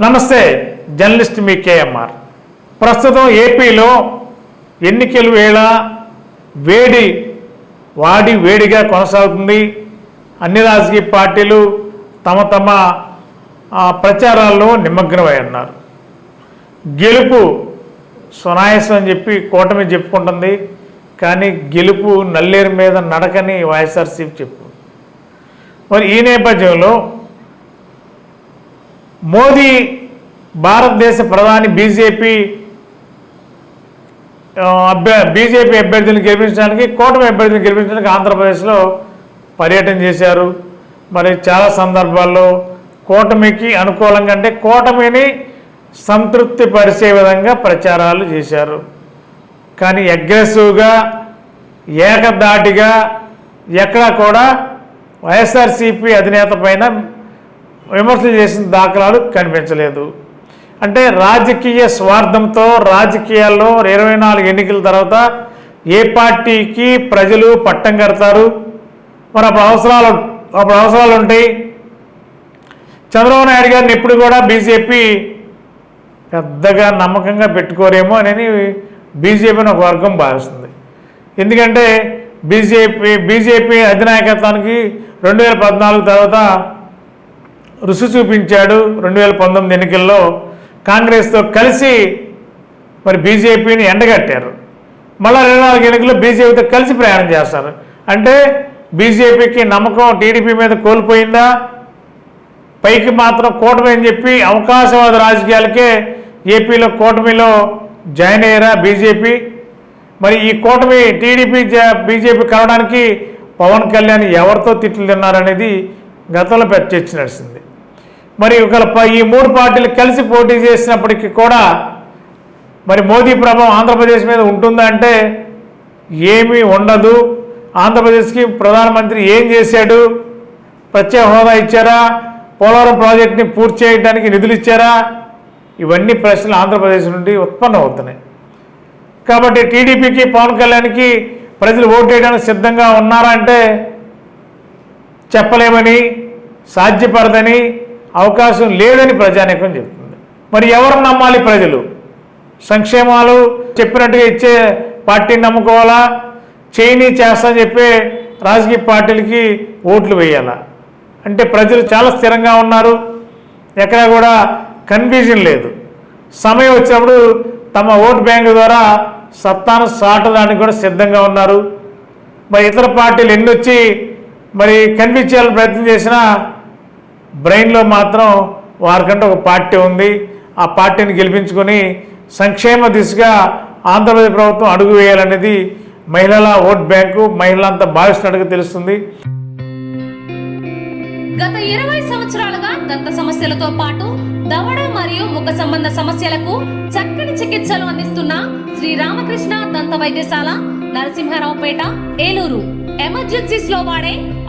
నమస్తే జర్నలిస్ట్ మీ కేఎంఆర్. ప్రస్తుతం ఏపీలో ఎన్నికల వేళ వేడి వాడి వేడిగా కొనసాగుతుంది. అన్ని రాజకీయ పార్టీలు తమ తమ ప్రచారాల్లో నిమగ్నమై ఉన్నారు గెలుపు సునాయాసం అని చెప్పి కూటమి చెప్పుకుంటుంది. కానీ గెలుపు నల్లేరు మీద నడకని వైఎస్ఆర్సీపీ చెప్పు మరి ఈ నేపథ్యంలో మోదీ భారతదేశ ప్రధాని బీజేపీ అభ్యర్ బీజేపీ అభ్యర్థిని గెలిపించడానికి కూటమి అభ్యర్థిని గెలిపించడానికి ఆంధ్రప్రదేశ్లో పర్యటన చేశారు. మరి చాలా సందర్భాల్లో కూటమికి అనుకూలంగా అంటే కూటమిని సంతృప్తి పరిచే విధంగా ప్రచారాలు చేశారు. కానీ అగ్రెసివ్గా ఏకదాటిగా ఎక్కడా కూడా వైఎస్ఆర్సీపీ అధినేత పైన విమర్శలు చేసిన దాఖలాలు కనిపించలేదు. అంటే రాజకీయ స్వార్థంతో రాజకీయాల్లో ఇరవై నాలుగు ఎన్నికల తర్వాత ఏ పార్టీకి ప్రజలు పట్టం కడతారు? మరి అప్పుడు అవసరాలు అప్పుడు అవసరాలు ఉంటాయి. చంద్రబాబు నాయుడు గారిని ఎప్పుడు కూడా బీజేపీ పెద్దగా నమ్మకంగా పెట్టుకోరేమో అని బీజేపీని ఒక వర్గం భావిస్తుంది. ఎందుకంటే బీజేపీ బీజేపీ అధినాయకత్వానికి రెండు వేల పద్నాలుగు తర్వాత రుచి చూపించాడు రెండు వేల పంతొమ్మిది ఎన్నికల్లో. కాంగ్రెస్తో కలిసి మరి బీజేపీని ఎండగట్టారు. మళ్ళీ రెండు నాలుగు ఎన్నికల్లో బీజేపీతో కలిసి ప్రయాణం చేస్తారు. అంటే బీజేపీకి నమ్మకం టీడీపీ మీద కోల్పోయిందా? పైకి మాత్రం కూటమి అని చెప్పి అవకాశవాద రాజకీయాలకే ఏపీలో కూటమిలో జాయిన్ అయ్యారా బీజేపీ? మరి ఈ కూటమి టీడీపీ బీజేపీ కలవడానికి పవన్ కళ్యాణ్ ఎవరితో తిట్లు తిన్నారనేది గతంలో పెద్ద చర్చ నడిచింది మరి ఒకవేళ ఈ మూడు పార్టీలు కలిసి పోటీ చేసినప్పటికీ కూడా మరి మోదీ ప్రభావం ఆంధ్రప్రదేశ్ మీద ఉంటుందా అంటే ఏమీ ఉండదు. ఆంధ్రప్రదేశ్కి ప్రధానమంత్రి ఏం చేశాడు? ప్రత్యేక హోదా ఇచ్చారా? పోలవరం ప్రాజెక్ట్ని పూర్తి చేయడానికి నిధులు ఇచ్చారా? ఇవన్నీ ప్రశ్నలు ఆంధ్రప్రదేశ్ నుండి ఉత్పన్నం అవుతున్నాయి. కాబట్టి టీడీపీకి పవన్ కళ్యాణ్కి ప్రజలు ఓటు వేయడానికి సిద్ధంగా ఉన్నారా అంటే చెప్పలేమని సాధ్యపడదని అవకాశం లేదని ప్రజానీకం చెప్తుంది మరి ఎవరు నమ్మాలి ప్రజలు? సంక్షేమాలు చెప్పినట్టుగా ఇచ్చే పార్టీని నమ్ముకోవాలా? చేయని చేస్తా చెప్పే రాజకీయ పార్టీలకి ఓట్లు వేయాలా? అంటే ప్రజలు చాలా స్థిరంగా ఉన్నారు. ఎక్కడా కూడా కన్ఫ్యూజన్ లేదు. సమయం వచ్చినప్పుడు తమ ఓటు బ్యాంకు ద్వారా సత్తాను సాటడానికి కూడా సిద్ధంగా ఉన్నారు. మరి ఇతర పార్టీలు ఎన్ని వచ్చి మరి కన్విన్స్ చేయాలని ప్రయత్నం చేసినా బ్రెయిన్లో మాత్రం వారికంటే ఒక పార్టీ ఉంది. ఆ పార్టీని గెలిపించుకొని సంక్షేమ దిశగా ఆంధ్రప్రదేశ్ ప్రభుత్వం అడుగు వేయాలనేది మహిళల ఓట్ బ్యాంకు మహిళలంతా భావిస్తున్నట్టుగా తెలుస్తుంది. గత ఇరవై సంవత్సరాలుగా దంత సమస్యలతో పాటు దవడ మరియు ముఖ సంబంధ సమస్యలకు చక్కని చికిత్సలు అందిస్తున్న శ్రీ రామకృష్ణ దంత వైద్యశాల నరసింహారావుపేట ఏలూరు. ఎమర్జెన్సీస్లో వాడే